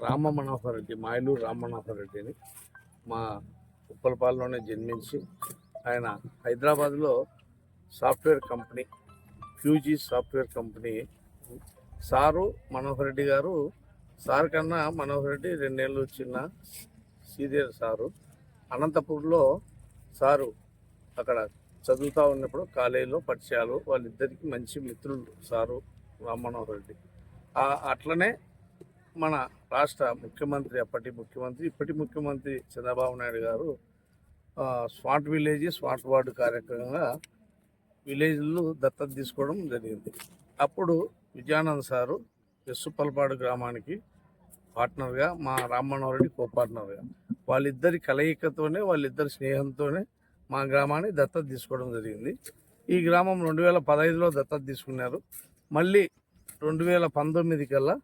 రామ మనోహర్ రెడ్డి మాయలు రామ మనోహర్ రెడ్డిని మా ఉప్పలపాలలోనే జన్మించి ఆయన హైదరాబాద్లో software company Fuji software company. Sir Manohar Reddy గారు సార్ కన్నా మనోహర్ రెడ్డి రెండేళ్ళు చిన్న సీనియర్ సారు. అనంతపూర్లో సారు అక్కడ చదువుతూ ఉన్నప్పుడు కాలేజీలో పరిచయాలు వాళ్ళిద్దరికి మంచి మిత్రులు సారు రామ్ మనోహర్ రెడ్డి అట్లనే మన రాష్ట్ర ముఖ్యమంత్రి అప్పటి ముఖ్యమంత్రి ఇప్పటి ముఖ్యమంత్రి చంద్రబాబు నాయుడు గారు స్మార్ట్ విలేజ్ స్మార్ట్ వార్డు కార్యక్రమంగా విలేజ్లు దత్తత తీసుకోవడం జరిగింది. అప్పుడు విజయానంద్ సారు ఎస్సుపల్పాడు గ్రామానికి పార్ట్నర్గా మా రామ్మనోహర్ రెడ్డి కో పార్ట్నర్గా వాళ్ళిద్దరి కలయికతోనే వాళ్ళిద్దరి స్నేహంతోనే మా గ్రామాన్ని దత్తత తీసుకోవడం జరిగింది. ఈ గ్రామం రెండు వేల పదహైదులో దత్తత తీసుకున్నారు. మళ్ళీ రెండు వేల పంతొమ్మిది కల్లా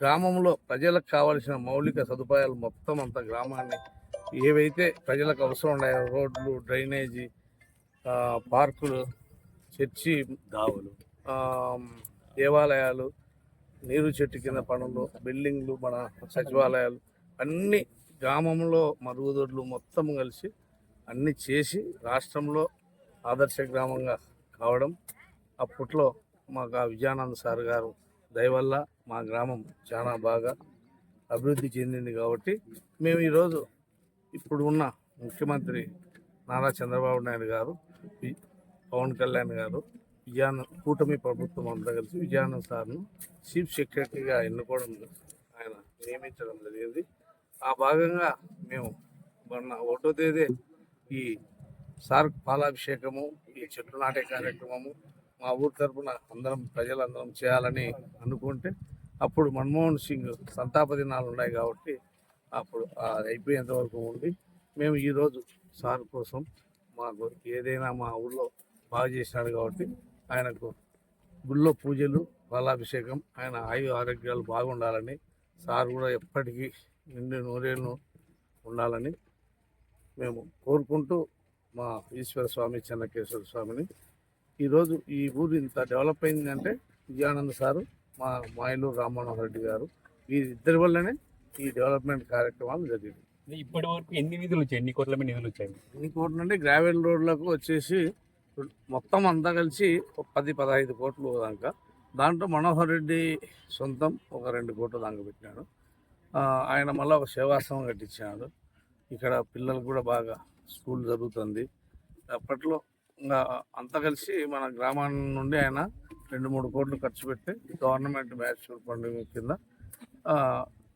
గ్రామంలో ప్రజలకు కావలసిన మౌలిక సదుపాయాలు మొత్తం అంత గ్రామాన్ని ఏవైతే ప్రజలకు అవసరం ఉన్నాయో రోడ్లు డ్రైనేజీ పార్కులు చర్చి దావులు. దేవాలయాలు నీరు చెట్టు కింద పనులు బిల్డింగ్లు మన సచివాలయాలు అన్ని గ్రామంలో మరుగుదొడ్లు మొత్తం కలిసి అన్ని చేసి రాష్ట్రంలో ఆదర్శ గ్రామంగా కావడం అప్పట్లో మాకు ఆ విజయానంద్ సార్ గారు దయవల్ల మా గ్రామం చాలా బాగా అభివృద్ధి చెందింది కాబట్టి మేము ఈరోజు ఇప్పుడు ఉన్న ముఖ్యమంత్రి నారా చంద్రబాబు నాయుడు గారు పవన్ కళ్యాణ్ గారు విజయాన కూటమి ప్రభుత్వం అంతా కలిసి విజయానంద్ సార్ను చీఫ్ సెక్రటరీగా ఎన్నుకోవడం ఆయన నియమించడం జరిగింది. ఆ భాగంగా మేము మొన్న ఒకటో తేదీ ఈ సార్ పాలాభిషేకము ఈ చెట్లు నాటే కార్యక్రమము మా ఊరు తరపున అందరం ప్రజలందరం చేయాలని అనుకుంటే అప్పుడు మన్మోహన్ సింగ్ సంతాప దినాలు ఉన్నాయి కాబట్టి అప్పుడు అది అయిపోయేంత వరకు ఉండి మేము ఈరోజు సార్ కోసం మాకు ఏదైనా మా ఊళ్ళో బాగా చేసినాడు కాబట్టి ఆయనకు గుళ్ళో పూజలు పాలాభిషేకం ఆయన ఆయు ఆరోగ్యాలు బాగుండాలని సార్ కూడా ఎప్పటికీ నిండు నూరేళ్ళు ఉండాలని మేము కోరుకుంటూ మా ఈశ్వర స్వామి చెన్నకేశ్వర స్వామిని ఈరోజు ఈ ఊరు ఇంత డెవలప్ అయిందంటే విజయానంద్ సారు మా మాయలు రామ్మనోహర్ రెడ్డి గారు వీరిద్దరి వల్లనే ఈ డెవలప్మెంట్ కార్యక్రమాలు జరిగింది. ఇప్పటి వరకు ఎన్ని నిధులు వచ్చాయి? ఎన్ని కోట్ల మీద నిధులు వచ్చాయి? ఎన్ని కోట్లు అంటే గ్రావెల్ రోడ్లకు వచ్చేసి మొత్తం అంతా కలిసి ఒక పది పదహైదు కోట్లు దాకా. దాంట్లో మనోహర్ రెడ్డి సొంతం ఒక రెండు కోట్లు దాకా పెట్టినాడు. ఆయన మళ్ళీ ఒక సేవాశ్రమం కట్టించాడు ఇక్కడ పిల్లలు కూడా బాగా స్కూల్ జరుగుతుంది. అప్పట్లో ఇంకా అంతా కలిసి మన గ్రామాన్ని నుండి ఆయన రెండు మూడు కోట్లు ఖర్చు పెట్టి గవర్నమెంట్ మ్యాచ్ పండుగ కింద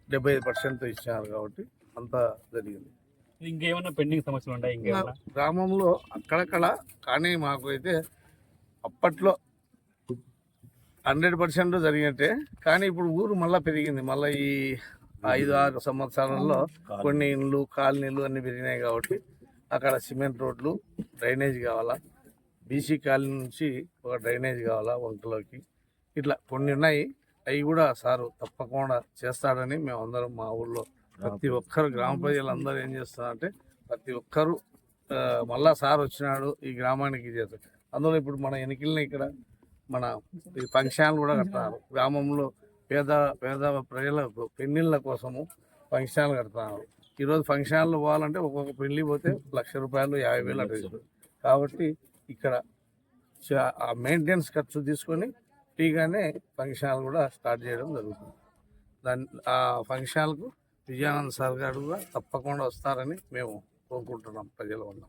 డెబ్బై ఐదు పర్సెంట్ ఇచ్చారు కాబట్టి అంతా జరిగింది. ఇంకేమైనా పెండింగ్ సమస్యలు ఉంటాయి? ఇంకేమైనా గ్రామంలో అక్కడక్కడ కానీ మాకు అయితే అప్పట్లో హండ్రెడ్ పర్సెంట్ జరిగినట్టే కానీ ఇప్పుడు ఊరు మళ్ళీ పెరిగింది. మళ్ళీ ఈ ఐదు ఆరు సంవత్సరాల్లో కొన్ని ఇండ్లు కాలనీలు అన్ని పెరిగినాయి కాబట్టి అక్కడ సిమెంట్ రోడ్లు డ్రైనేజ్ కావాలా బీసీ కాలనీ నుంచి ఒక డ్రైనేజ్ కావాలా వంకలోకి? ఇట్లా కొన్ని ఉన్నాయి. అవి కూడా సారు తప్పకుండా చేస్తాడని మేము అందరం మా ఊళ్ళో ప్రతి ఒక్కరు గ్రామ ప్రజలందరూ ఏం చేస్తారంటే ప్రతి ఒక్కరు మళ్ళా సార్ వచ్చినాడు ఈ గ్రామానికి చేస్తారు. అందులో ఇప్పుడు మన ఎన్నికల్ని ఇక్కడ మన ఈ ఫంక్షన్లు కూడా కడతారు. గ్రామంలో పేద పేద ప్రజలకు పెళ్ళిళ్ళ కోసము ఫంక్షన్లు కడతారు. ఈరోజు ఫంక్షన్లు పోవాలంటే ఒక్కొక్క పెళ్ళి పోతే లక్ష రూపాయలు యాభై వేలు అవుతుంది. కాబట్టి ఇక్కడ ఆ మెయింటెనెన్స్ ఖర్చు తీసుకొని ఫ్రీగానే ఫంక్షన్లు కూడా స్టార్ట్ చేయడం జరుగుతుంది. దాని ఆ ఫంక్షన్లకు విజయానంద్ సార్ గారు కూడా తప్పకుండా వస్తారని మేము కోరుకుంటున్నాం ప్రజల వల్ల